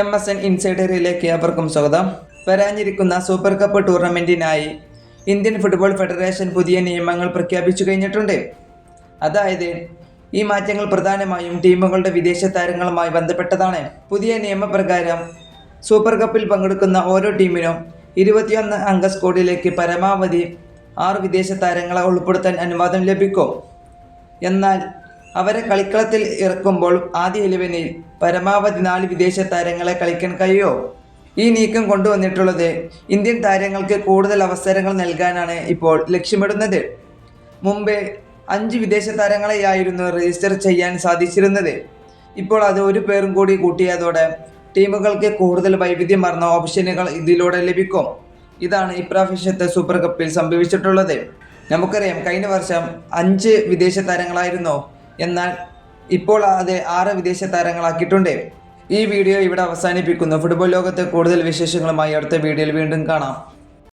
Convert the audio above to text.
M S N ഇൻസൈഡറിലേക്ക് അവർക്കും സ്വാഗതം. വരാനിരിക്കുന്ന സൂപ്പർ കപ്പ് ടൂർണമെന്റിനായി ഇന്ത്യൻ ഫുട്ബോൾ ഫെഡറേഷൻ പുതിയ നിയമങ്ങൾ പ്രഖ്യാപിച്ചു കഴിഞ്ഞിട്ടുണ്ട്. അതായത് ഈ മാറ്റങ്ങൾ പ്രധാനമായും ടീമുകളുടെ വിദേശ താരങ്ങളുമായി ബന്ധപ്പെട്ടതാണ്. പുതിയ നിയമപ്രകാരം സൂപ്പർ കപ്പിൽ പങ്കെടുക്കുന്ന ഓരോ ടീമിനും ഇരുപത്തിയൊന്ന് അംഗ സ്കോഡിലേക്ക് പരമാവധി ആറ് വിദേശ താരങ്ങളെ ഉൾപ്പെടുത്താൻ അനുവാദം ലഭിക്കും. എന്നാൽ അവരെ കളിക്കളത്തിൽ ഇറക്കുമ്പോൾ ആദ്യ ഇലവനിൽ പരമാവധി നാല് വിദേശ താരങ്ങളെ കളിക്കാൻ കഴിയുമോ ഈ നീക്കം കൊണ്ടുവന്നിട്ടുള്ളത് ഇന്ത്യൻ താരങ്ങൾക്ക് കൂടുതൽ അവസരങ്ങൾ നൽകാനാണ് ഇപ്പോൾ ലക്ഷ്യമിടുന്നത്. മുമ്പ് അഞ്ച് വിദേശ താരങ്ങളെയായിരുന്നു രജിസ്റ്റർ ചെയ്യാൻ സാധിച്ചിരുന്നത്. ഇപ്പോൾ അത് ഒരു പേരും കൂടി കൂട്ടിയതോടെ ടീമുകൾക്ക് കൂടുതൽ വൈവിധ്യമാർന്ന ഓപ്ഷനുകൾ ഇതിലൂടെ ലഭിക്കും. ഇതാണ് ഇപ്രാവശ്യത്തെ സൂപ്പർ കപ്പിൽ സംഭവിച്ചിട്ടുള്ളത്. നമുക്കറിയാം കഴിഞ്ഞ വർഷം അഞ്ച് വിദേശ താരങ്ങളായിരുന്നു എന്നാൽ ഇപ്പോൾ അത് ആറ് വിദേശ താരങ്ങളാക്കിയിട്ടുണ്ട്. ഈ വീഡിയോ ഇവിടെ അവസാനിപ്പിക്കുന്നു. ഫുട്ബോൾ ലോകത്തെ കൂടുതൽ വിശേഷങ്ങളുമായി അടുത്ത വീഡിയോയിൽ വീണ്ടും കാണാം.